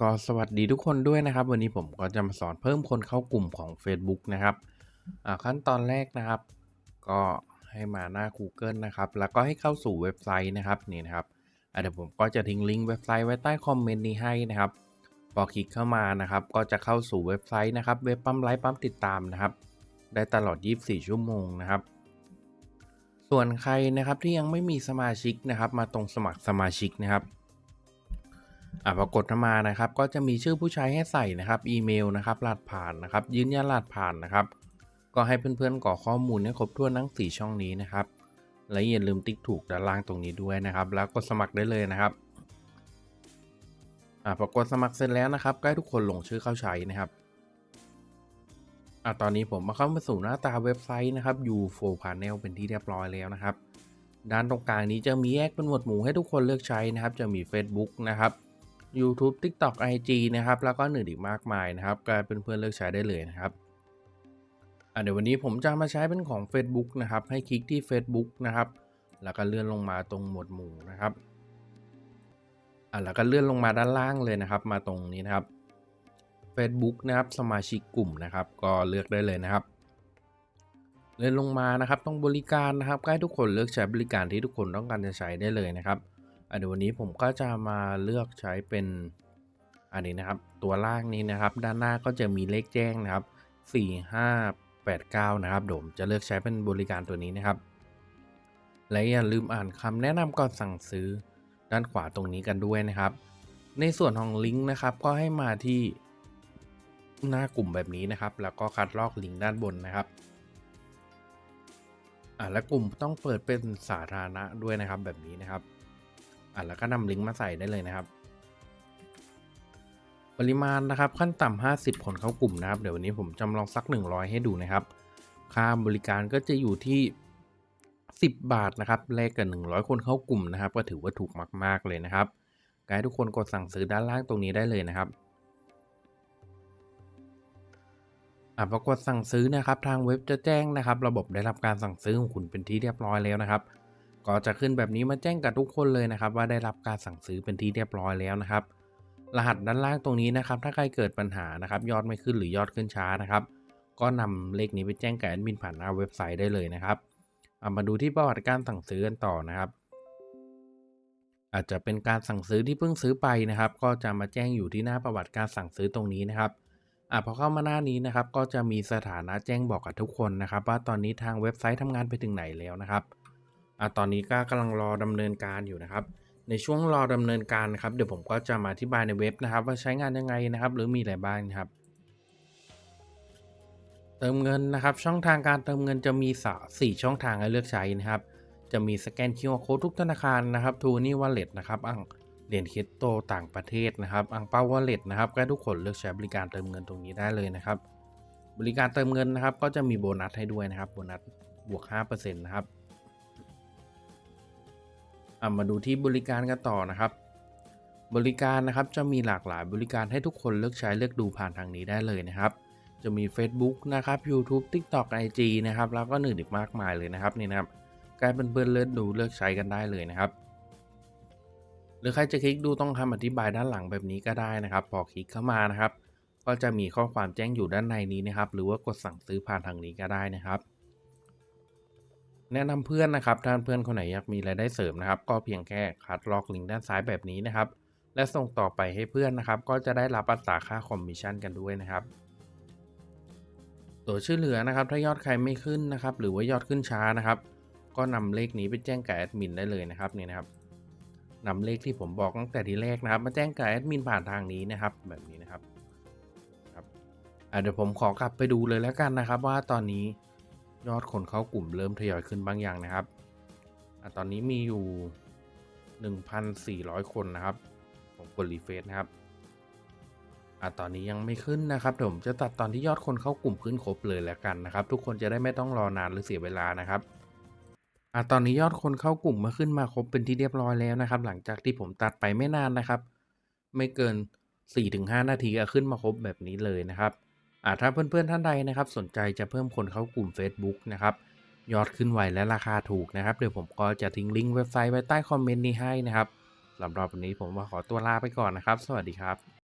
ก็สวัสดีทุกคนด้วยนะครับ วันนี้ผมก็จะมาสอนเพิ่มคนเข้ากลุ่มของ Facebook นะครับอ่าขั้นตอนแรกนะครับ ก็ให้มาหน้า Google นะครับ แล้วก็ให้เข้าสู่เว็บไซต์นะครับนี่นะครับเดี๋ยวผมก็จะทิ้งลิงก์เว็บไซต์ไว้ใต้คอมเมนต์นี้ให้นะครับพอคลิกเข้ามานะครับ ก็จะเข้าสู่เว็บไซต์นะครับ เว็บปั๊มไลค์ปั๊มติดตามนะครับ ได้ตลอด 24 ชั่วโมงนะครับ ส่วนใครนะครับที่ยังไม่มีสมาชิกนะครับ มาตรงสมัครสมาชิกนะครับ อะพอกดเข้ามานะครับ ก็จะมีชื่อผู้ใช้ให้ใส่นะครับ อีเมลนะครับรหัสผ่านนะครับ ยืนยันรหัสผ่านนะครับ ก็ให้เพื่อนๆกรอกข้อมูลให้ครบถ้วนทั้ง 4 ช่องนี้นะครับ และอย่าลืมติ๊กถูกด้านล่างตรงนี้ด้วยนะครับ แล้วกดสมัครได้เลยนะครับอะพอกดสมัครเสร็จแล้วนะครับก็ให้ทุกคนลงชื่อเข้าใช้นะครับอะตอนนี้ผมมาเข้ามาสู่หน้าตาเว็บไซต์นะครับ U4 Panel เป็นที่เรียบร้อยแล้วนะครับ ด้านตรงกลางนี้จะมีแยกเป็นหมวดหมู่ให้ทุกคนเลือกใช้นะครับ จะมี Facebook นะครับ YouTube TikTok IG นะครับ แล้วก็อื่นอีกมากมายนะครับก็เป็นเพื่อนเลือกใช้ได้เลยนะครับเดี๋ยววันนี้ผมจะมาใช้เป็นของ Facebook นะครับ ให้คลิกที่ Facebook นะครับ แล้วก็เลื่อนลงมาตรงหมวดหมู่นะครับอะแล้วก็เลื่อนลงมาด้านล่างเลยนะครับ มาตรงนี้นะครับ Facebook นะครับสมาชิกกลุ่มนะครับ ก็เลือกได้เลยนะครับ เลื่อนลงมานะครับต้องบริการนะครับใก็ให้ทุกคนเลือกใช้บริการที่ทุกคนต้องการจะใช้ได้เลยนะครับ เดี๋ยววันนี้ผมก็จะมาเลือกใช้เป็นอันนี้นะครับ ตัวล่างนี้นะครับ ด้านหน้าก็จะมีเลขแจ้งนะครับ 4 5 8 9 นะครับผมจะเลือกใช้เป็นบริการตัวนี้นะครับ และอย่าลืมอ่านคำแนะนำก่อนสั่งซื้อด้านขวาตรงนี้กันด้วยนะครับ ในส่วนของลิงก์นะครับ ก็ให้มาที่หน้ากลุ่มแบบนี้นะครับ แล้วก็คัดลอกลิงก์ด้านบนนะครับอ่าและกลุ่มต้องเปิดเป็นสาธารณะด้วยนะครับแบบนี้นะครับ อ่าแล้วก็นำลิงก์มาใส่ได้เลยนะครับ ปริมาณนะครับขั้นต่ำ50 คนเข้ากลุ่มนะครับ เดี๋ยววันนี้ผมจำลองสัก 100 ให้ดูนะครับ ค่าบริการก็จะอยู่ที่ 10 บาทนะครับแลกกับ 100 คนเข้ากลุ่มนะครับ ก็ถือว่าถูกมากๆเลยนะครับก็ให้ทุกคนกดสั่งซื้อด้านล่างตรงนี้ได้เลยนะครับอะพอกดสั่งซื้อนะครับ ทางเว็บจะแจ้งนะครับ ระบบได้รับการสั่งซื้อของคุณเป็นที่เรียบร้อยแล้วนะครับ ก็จะขึ้นแบบนี้มาแจ้งกับทุกคนเลยนะครับ ว่าได้รับการสั่งซื้อเป็นที่เรียบร้อยแล้วนะครับ รหัสด้านล่างตรงนี้นะครับ ถ้าใครเกิดปัญหานะครับ ยอดไม่ขึ้นหรือยอดขึ้นช้านะครับ ก็นำเลขนี้ไปแจ้งกับแอดมินผ่านหน้าเว็บไซต์ได้เลยนะครับเอามาดูที่ประวัติการสั่งซื้อกันต่อนะครับ อาจจะเป็นการสั่งซื้อที่เพิ่งซื้อไปนะครับ ก็จะมาแจ้งอยู่ที่หน้าประวัติการสั่งซื้อตรงนี้นะครับอะพอเข้ามาหน้านี้นะครับ ก็จะมีสถานะแจ้งบอกกับทุกคนนะครับ ว่าตอนนี้ทางเว็บไซต์ทำงานไปถึงไหนแล้วนะครับ อะตอนนี้ก็กำลังรอดำเนินการอยู่นะครับ ในช่วงรอดำเนินการนะครับเดี๋ยวผมก็จะมาอธิบายในเว็บนะครับ ว่าใช้งานยังไงนะครับ หรือมีอะไรบ้างนะครับ เติมเงินนะครับ ช่องทางการเติมเงินจะมีสี่ช่องทางให้เลือกใช้นะครับ จะมีสแกน QR Code ทุกธนาคารนะครับทูนี่วอลเล็ตนะครับอังเหรียญคริปโตต่างประเทศนะครับอังเปาวอลเล็ตนะครับก็ทุกคนเลือกใช้บริการเติมเงินตรงนี้ได้เลยนะครับ บริการเติมเงินนะครับ ก็จะมีโบนัสให้ด้วยนะครับโบนัสบวก5%นะครับ มาดูที่บริการกันต่อนะครับ บริการนะครับจะมีหลากหลายบริการให้ทุกคนเลือกใช้เลือกดูผ่านทางนี้ได้เลยนะครับ จะมี Facebook นะครับ YouTube TikTok IG นะครับแล้วก็อื่นอีกมากมายเลยนะครับนี่นะครับกลายเป็นเพื่อนเลือกดูเลือกใช้กันได้เลยนะครับ หรือใครจะคลิกดูต้องคำอธิบายด้านหลังแบบนี้ก็ได้นะครับ พอคลิกเข้ามานะครับ ก็จะมีข้อความแจ้งอยู่ด้านในนี้นะครับ หรือว่ากดสั่งซื้อผ่านทางนี้ก็ได้นะครับ แนะนำเพื่อนนะครับถ้าเพื่อนคนไหนอยากมีรายได้เสริมนะครับ ก็เพียงแค่คัดลอกลิงก์ด้านซ้ายแบบนี้นะครับ และส่งต่อไปให้เพื่อนนะครับ ก็จะได้รับอัตราค่าคอมมิชชั่นกันด้วยนะครับ ตัวช่วยเหลือนะครับ ถ้ายอดใครไม่ขึ้นนะครับ หรือว่ายอดขึ้นช้านะครับ ก็นำเลขนี้ไปแจ้งกับแอดมินได้เลยนะครับนี่นะครับนำเลขที่ผมบอกตั้งแต่ทีแรกนะครับ มาแจ้งกับแอดมินผ่านทางนี้นะครับ แบบนี้นะครับครับเดี๋ยวผมขอกลับไปดูเลยแล้วกันนะครับ ว่าตอนนี้ ยอดคนเข้ากลุ่มเริ่มทยอยขึ้นบางอย่างนะครับอตอนนี้มีอยู่ 1,400 คนนะครับ ผมกดรีเฟซนะครับอตอนนี้ยังไม่ขึ้นนะครับเดี๋ยวผมจะตัดตอนที่ยอดคนเข้ากลุ่มขึ้นครบเลยแล้วกันนะครับ ทุกคนจะได้ไม่ต้องรอนานหรือเสียเวลานะครับอตอนนี้ยอดคนเข้ากลุ่มมาขึ้นมาครบเป็นที่เรียบร้อยแล้วนะครับ หลังจากที่ผมตัดไปไม่นานนะครับ ไม่เกิน 4-5 นาทีก็ขึ้นมาครบแบบนี้เลยนะครับ ถ้าเพื่อนๆท่านใดนะครับสนใจจะเพิ่มคนเข้ากลุ่ม Facebook นะครับยอดขึ้นไวและราคาถูกนะครับ เดี๋ยวผมก็จะทิ้งลิงก์เว็บไซต์ไว้ใต้คอมเมนต์นี้ให้นะครับสำหรับวันนี้ผมขอตัวลาไปก่อนนะครับ สวัสดีครับ